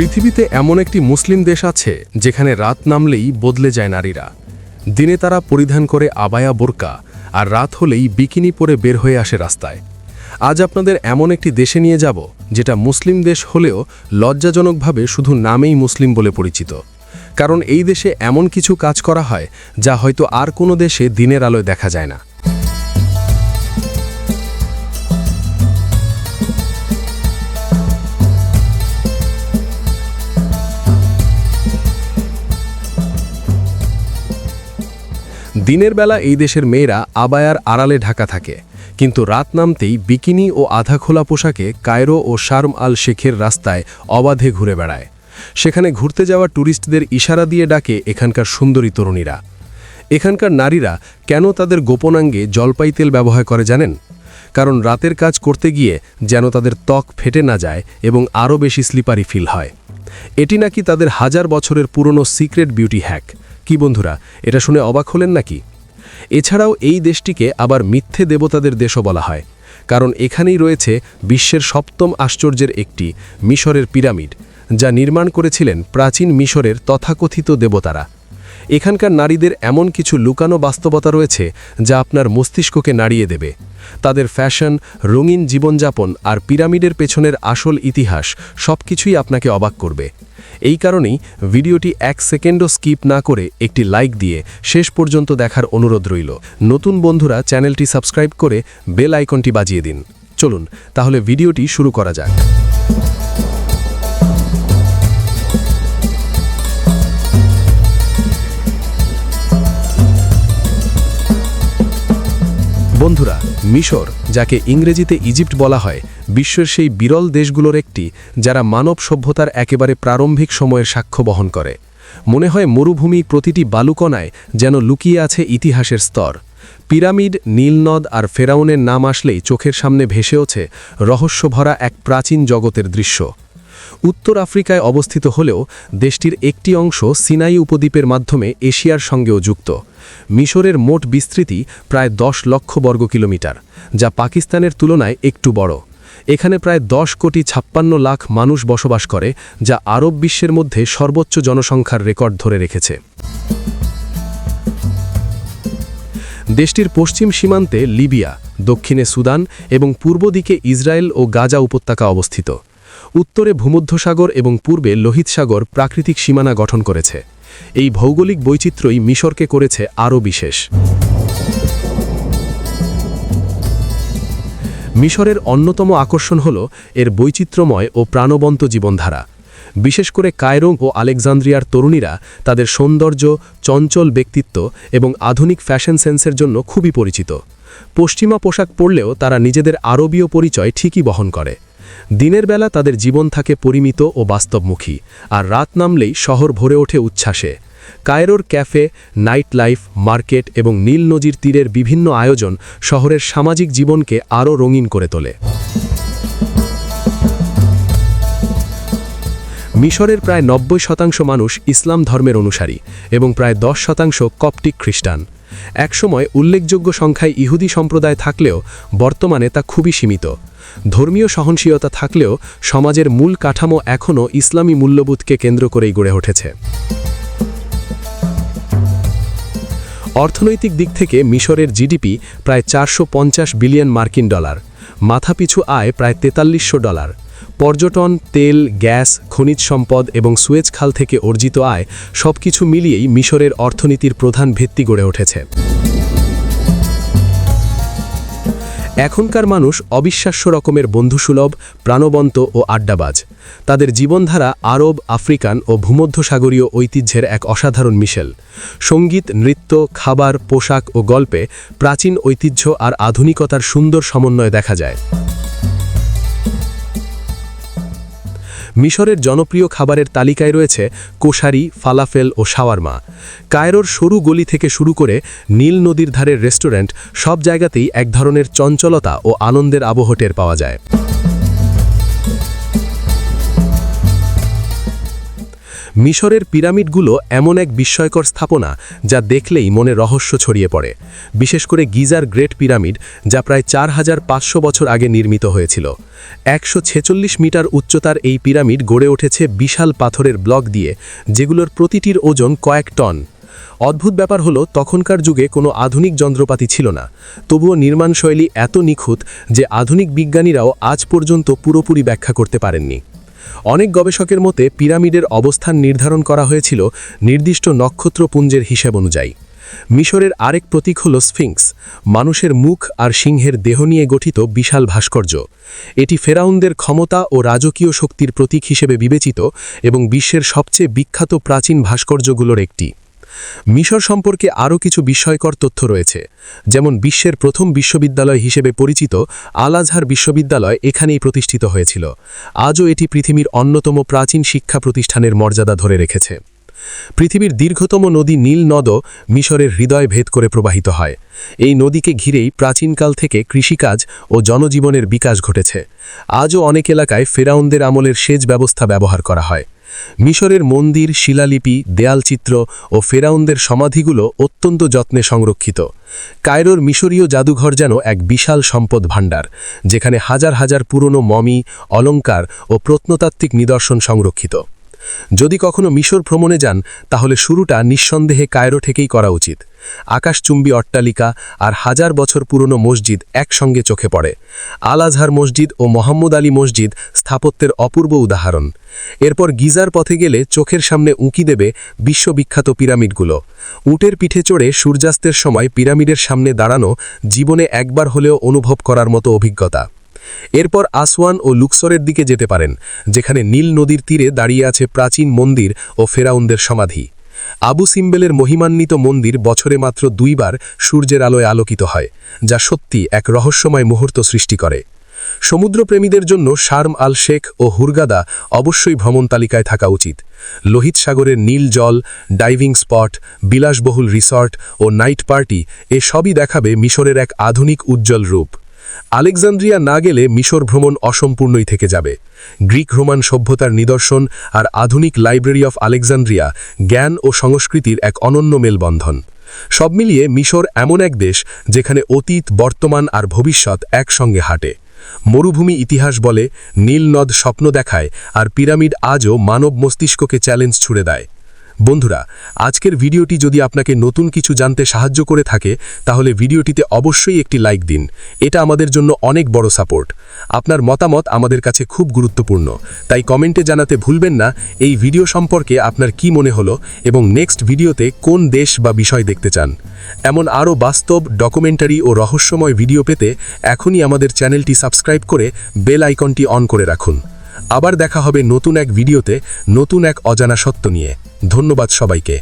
পৃথিবীতে এমন একটি মুসলিম দেশ আছে, যেখানে রাত নামলেই বদলে যায় নারীরা। দিনে তারা পরিধান করে আবায়া বোরকা, আর রাত হলেই বিকিনি পরে বের হয়ে আসে রাস্তায়। আজ আপনাদের এমন একটি দেশে নিয়ে যাব, যেটা মুসলিম দেশ হলেও লজ্জাজনকভাবে শুধু নামেই মুসলিম বলে পরিচিত। কারণ এই দেশে এমন কিছু কাজ করা হয়, যা হয়তো আর কোনো দেশে দিনের আলোয় দেখা যায় না। দিনের বেলা এই দেশের মেয়েরা আবায়ার আড়ালে ঢাকা থাকে। কিন্তু রাত নামতেই বিকিনি ও আধা খোলা পোশাকে কায়রো ও শার্ম আল শেখের রাস্তায় অবাধে ঘুরে বেড়ায়। সেখানে ঘুরতে যাওয়া ট্যুরিস্টদের ইশারা দিয়ে ডাকে এখানকার সুন্দরী তরুণীরা। এখানকার নারীরা কেন তাদের গোপনাঙ্গে জলপাই তেল ব্যবহার করে জানেন? কারণ রাতের কাজ করতে গিয়ে যেন তাদের ত্বক ফেটে না যায় এবং আরও বেশি স্লিপারি ফিল হয়। এটি নাকি তাদের হাজার বছরের পুরনো সিক্রেট বিউটি হ্যাক? কি বন্ধুরা, এটা শুনে অবাক হলেন নাকি? এছাড়াও এই দেশটিকে আবার মিথ্যে দেবতাদের দেশও বলা হয়, কারণ এখানেই রয়েছে বিশ্বের সপ্তম আশ্চর্যের একটি মিশরের পিরামিড, যা নির্মাণ করেছিলেন প্রাচীন মিশরের তথাকথিত দেবতারা। এখানকার নারীদের এমন কিছু লুকানো বাস্তবতা রয়েছে যা আপনার মস্তিষ্ককে নাড়িয়ে দেবে। তাদের ফ্যাশন, রঙিন জীবনযাপন আর পিরামিডের পেছনের আসল ইতিহাস সবকিছুই আপনাকে অবাক করবে। এই কারণেই ভিডিওটি এক সেকেন্ডও স্কিপ না করে একটি লাইক দিয়ে শেষ পর্যন্ত দেখার অনুরোধ রইল। নতুন বন্ধুরা চ্যানেলটি সাবস্ক্রাইব করে বেল আইকনটি বাজিয়ে দিন। চলুন, তাহলে ভিডিওটি শুরু করা যাক। বন্ধুরা, মিশর, যাকে ইংরেজিতে ইজিপ্ট বলা হয়, বিশ্বের সেই বিরল দেশগুলোর একটি, যারা মানব সভ্যতার একেবারে প্রারম্ভিক সময়ের সাক্ষ্য বহন করে। মনে হয় মরুভূমি প্রতিটি বালুকণায় যেন লুকিয়ে আছে ইতিহাসের স্তর। পিরামিড নীলনদ আর ফেরাউনের নাম আসলেই চোখের সামনে ভেসে ওঠে রহস্যভরা এক প্রাচীন জগতের দৃশ্য। উত্তর আফ্রিকায় অবস্থিত হলেও দেশটির একটি অংশ সিনাই উপদ্বীপের মাধ্যমে এশিয়ার সঙ্গেও যুক্ত। মিশরের মোট বিস্তৃতি প্রায় দশ লক্ষ বর্গ কিলোমিটার, যা পাকিস্তানের তুলনায় একটু বড়। এখানে প্রায় দশ কোটি ছাপ্পান্ন লাখ মানুষ বসবাস করে, যা আরব বিশ্বের মধ্যে সর্বোচ্চ জনসংখ্যার রেকর্ড ধরে রেখেছে। দেশটির পশ্চিম সীমান্তে লিবিয়া, দক্ষিণে সুদান এবং পূর্ব দিকে ইসরায়েল ও গাজা উপত্যকা অবস্থিত। উত্তরে ভূমধ্যসাগর এবং পূর্বে লোহিত সাগর প্রাকৃতিক সীমানা গঠন করেছে। এই ভৌগোলিক বৈচিত্র্যই মিশরকে করেছে আরও বিশেষ। মিশরের অন্যতম আকর্ষণ হল এর বৈচিত্র্যময় ও প্রাণবন্ত জীবনধারা। বিশেষ করে কায়রং ও আলেকজান্দ্রিয়ার তরুণীরা তাদের সৌন্দর্য, চঞ্চল ব্যক্তিত্ব এবং আধুনিক ফ্যাশন সেন্সের জন্য খুবই পরিচিত। পশ্চিমা পোশাক পরলেও তারা নিজেদের আরবীয় পরিচয় ঠিকই বহন করে। দিনের বেলা তাদের জীবন থাকে পরিমিত ও বাস্তবমুখী, আর রাত নামলেই শহর ভরে ওঠে উচ্ছ্বাসে। কায়রোর ক্যাফে নাইট লাইফ মার্কেট এবং নীল নদীর তীরের বিভিন্ন আয়োজন শহরের সামাজিক জীবনকে আরও রঙিন করে তোলে। মিশরের প্রায় নব্বই শতাংশ মানুষ ইসলাম ধর্মের অনুসারী এবং প্রায় দশ শতাংশ কপটিক খ্রিস্টান। একসময় উল্লেখযোগ্য সংখ্যায় ইহুদি সম্প্রদায় থাকলেও বর্তমানে তা খুবই সীমিত। ধর্মীয় সহনশীলতা থাকলেও সমাজের মূল কাঠামো এখনও ইসলামী মূল্যবোধকে কেন্দ্র করেই গড়ে উঠেছে। অর্থনৈতিক দিক থেকে মিশরের জিডিপি প্রায় চারশো পঞ্চাশ বিলিয়ন মার্কিন ডলার, মাথাপিছু আয় প্রায় তেতাল্লিশশো ডলার। পর্যটন, তেল, গ্যাস, খনিজ সম্পদ এবং সুয়েজ খাল থেকে অর্জিত আয় সবকিছু মিলিয়েই মিশরের অর্থনীতির প্রধান ভিত্তি গড়ে উঠেছে। এখনকার মানুষ অবিশ্বাস্য রকমের বন্ধুসুলভ, প্রাণবন্ত ও আড্ডাবাজ। তাদের জীবনধারা আরব, আফ্রিকান ও ভূমধ্যসাগরীয় ঐতিহ্যের এক অসাধারণ মিশেল। সংগীত, নৃত্য, খাবার, পোশাক ও গল্পে প্রাচীন ঐতিহ্য আর আধুনিকতার সুন্দর সমন্বয় দেখা যায়। মিশরের জনপ্রিয় খাবারের তালিকায় রয়েছে কোশারি ফালাফেল ও শাওয়ারমা। কায়রোর সরু গলি থেকে শুরু করে নীল নদীর ধারের রেস্টুরেন্ট সব জায়গাতেই এক ধরনের চঞ্চলতা ও আনন্দের আবহ টের পাওয়া যায়। মিশরের পিরামিডগুলো এমন এক বিস্ময়কর স্থাপনা যা দেখলেই মনে রহস্য ছড়িয়ে পড়ে। বিশেষ করে গিজার গ্রেট পিরামিড, যা প্রায় চার হাজার পাঁচশো বছর আগে নির্মিত হয়েছিল। একশো ছেচল্লিশ মিটার উচ্চতার এই পিরামিড গড়ে উঠেছে বিশাল পাথরের ব্লক দিয়ে, যেগুলোর প্রতিটির ওজন কয়েক টন। অদ্ভুত ব্যাপার হলো, তখনকার যুগে কোনো আধুনিক যন্ত্রপাতি ছিল না। তবুও নির্মাণশৈলী এত নিখুঁত যে আধুনিক বিজ্ঞানীরাও আজ পর্যন্ত পুরোপুরি ব্যাখ্যা করতে পারেননি। অনেক গবেষকের মতে পিরামিডের অবস্থান নির্ধারণ করা হয়েছিল নির্দিষ্ট নক্ষত্রপুঞ্জের হিসাব অনুযায়ী। মিশরের আরেক প্রতীক হল স্ফিংস, মানুষের মুখ আর সিংহের দেহ নিয়ে গঠিত বিশাল ভাস্কর্য। এটি ফেরাউনদের ক্ষমতা ও রাজকীয় শক্তির প্রতীক হিসেবে বিবেচিত এবং বিশ্বের সবচেয়ে বিখ্যাত প্রাচীন ভাস্কর্যগুলোর একটি। মিশর সম্পর্কে আরও কিছু বিস্ময়কর তথ্য রয়েছে। যেমন বিশ্বের প্রথম বিশ্ববিদ্যালয় হিসেবে পরিচিত আল আজহার বিশ্ববিদ্যালয় এখানেই প্রতিষ্ঠিত হয়েছিল। আজও এটি পৃথিবীর অন্যতম প্রাচীন শিক্ষা প্রতিষ্ঠানের মর্যাদা ধরে রেখেছে। পৃথিবীর দীর্ঘতম নদী নীল নদও মিশরের হৃদয় ভেদ করে প্রবাহিত হয়। এই নদীকে ঘিরেই প্রাচীনকাল থেকে কৃষিকাজ ও জনজীবনের বিকাশ ঘটেছে। আজও অনেক এলাকায় ফেরাউনদের আমলের সেচ ব্যবস্থা ব্যবহার করা হয়। মিশরের মন্দির, শিলালিপি, দেয়ালচিত্র ও ফেরাউনদের সমাধিগুলো অত্যন্ত যত্নে সংরক্ষিত। কায়রোর মিশরীয় জাদুঘর যেন এক বিশাল সম্পদ ভাণ্ডার, যেখানে হাজার হাজার পুরনো মমি, অলঙ্কার ও প্রত্নতাত্ত্বিক নিদর্শন সংরক্ষিত। যদি কখনো মিশর ভ্রমণে যান, তাহলে শুরুটা নিঃসন্দেহে কায়রো থেকেই করা উচিত। আকাশচুম্বী অট্টালিকা আর হাজার বছর পুরনো মসজিদ একসঙ্গে চোখে পড়ে। আল আজহার মসজিদ ও মোহাম্মদ আলী মসজিদ স্থাপত্যের অপূর্ব উদাহরণ। এরপর গিজার পথে গেলে চোখের সামনে উঁকি দেবে বিশ্ববিখ্যাত পিরামিডগুলো। উটের পিঠে চড়ে সূর্যাস্তের সময় পিরামিডের সামনে দাঁড়ানো জীবনে একবার হলেও অনুভব করার মতো অভিজ্ঞতা। এরপর আসওয়ান ও লুকসরের দিকে যেতে পারেন, যেখানে নীল নদীর তীরে দাঁড়িয়ে আছে প্রাচীন মন্দির ও ফেরাউনদের সমাধি। আবু সিম্বেলের মহিমান্বিত মন্দির বছরে মাত্র দুইবার সূর্যের আলোয় আলোকিত হয়, যা সত্যি এক রহস্যময় মুহূর্ত সৃষ্টি করে। সমুদ্রপ্রেমীদের জন্য শার্ম আল শেখ ও হুরগাদা অবশ্যই ভ্রমণ তালিকায় থাকা উচিত। লোহিত সাগরের নীল জল, ডাইভিং স্পট, বিলাসবহুল রিসর্ট ও নাইট পার্টি এ সবই দেখাবে মিশরের এক আধুনিক উজ্জ্বল রূপ। আলেকজান্দ্রিয়া না গেলে মিশর ভ্রমণ অসম্পূর্ণই থেকে যাবে। গ্রিক রোমান সভ্যতার নিদর্শন আর আধুনিক লাইব্রেরি অফ আলেকজান্দ্রিয়া জ্ঞান ও সংস্কৃতির এক অনন্য মেলবন্ধন। সব মিলিয়ে মিশর এমন এক দেশ যেখানে অতীত, বর্তমান আর ভবিষ্যৎ একসঙ্গে হাঁটে। মরুভূমি ইতিহাস বলে, নীল নদ স্বপ্ন দেখায় আর পিরামিড আজও মানব মস্তিষ্ককে চ্যালেঞ্জ ছুড়ে দেয়। বন্ধুরা, আজকের ভিডিওটি যদি আপনাকে নতুন কিছু জানতে সাহায্য করে থাকে, তাহলে ভিডিওটিতে অবশ্যই একটি লাইক দিন। এটা আমাদের জন্য অনেক বড় সাপোর্ট। আপনার মতামত আমাদের কাছে খুব গুরুত্বপূর্ণ। তাই কমেন্টে জানাতে ভুলবেন না, এই ভিডিও সম্পর্কে আপনার কি মনে হলো এবং নেক্সট ভিডিওতে কোন দেশ বা বিষয় দেখতে চান। এমন আরও বাস্তব, ডকুমেন্টারি ও রহস্যময় ভিডিও পেতে এখনই আমাদের চ্যানেলটি সাবস্ক্রাইব করে বেল আইকনটি অন করে রাখুন। আবার দেখা হবে নতুন এক ভিডিওতে, নতুন এক অজানা সত্য নিয়ে। ধন্যবাদ সবাইকে।